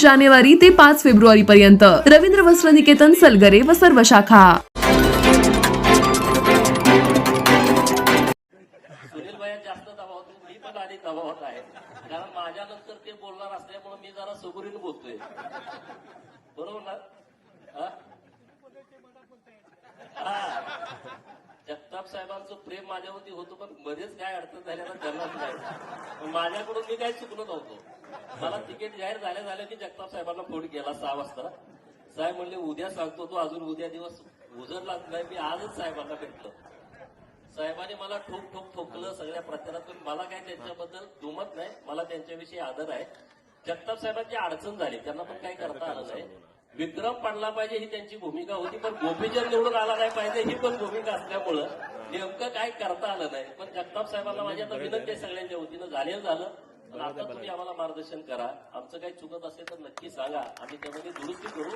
जानेवारी ते पाच फेब्रुवारी पर्यंत रवींद्र वस्त्र निकेतन सलगरे व सर्व शाखा. दबावात आहे. कारण माझ्यानंतर ते बोलणार असल्यामुळे मी जरा सुगुरीने बोलतोय. बरोबर ना हा? हा. जगताप साहेबांचं प्रेम माझ्यावरती होतं पण मध्येच काय अडचण झाल्या त्यांनाच माझ्याकडून मी काय चुकलो नव्हतो. मला तिकीट जाहीर झाल्या झाल्या की जगताप साहेबांना फोन केला सहा वाजता. साहेब म्हणले उद्या सांगतो तो अजून उद्या दिवस उजरलाच नाही मी आजच साहेबांना भेटलो. साहेबांनी मला ठोक ठोक ठोकलं सगळ्या प्रचारातून मला काय त्यांच्याबद्दल दुमत नाही मला त्यांच्याविषयी आदर आहे. जगताप साहेबांची अडचण झाली त्यांना पण काही करता आलं नाही. विक्रम पडला पाहिजे ही त्यांची भूमिका होती पण गोपीचंद निवडून आला नाही पाहिजे ही पण भूमिका असल्यामुळं नेमकं काय करता आलं नाही. पण जगताप साहेबांना माझी आता विनंती आहे सगळ्यांच्या वतीनं झालेलं झालं. पण आता तुम्ही आम्हाला मार्गदर्शन करा. आमचं काही चुकत असेल तर नक्की सांगा. आम्ही त्यामध्ये दुरुस्ती करू.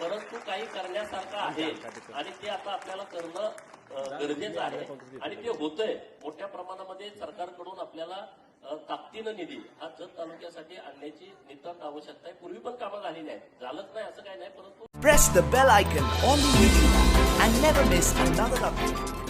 परंतु काही करण्यासारखं आहे आणि ते आता आपल्याला करणं गरजेचं आहे. आणि ते होतंय. मोठ्या प्रमाणामध्ये सरकारकडून आपल्याला ताकदीनं निधी हा जत तालुक्यासाठी आणण्याची नितांत आवश्यकता आहे पूर्वी पण कामं झालेली आहेत झालंच नाही असं काही नाही परंतु press the bell icon on the video and never miss another update.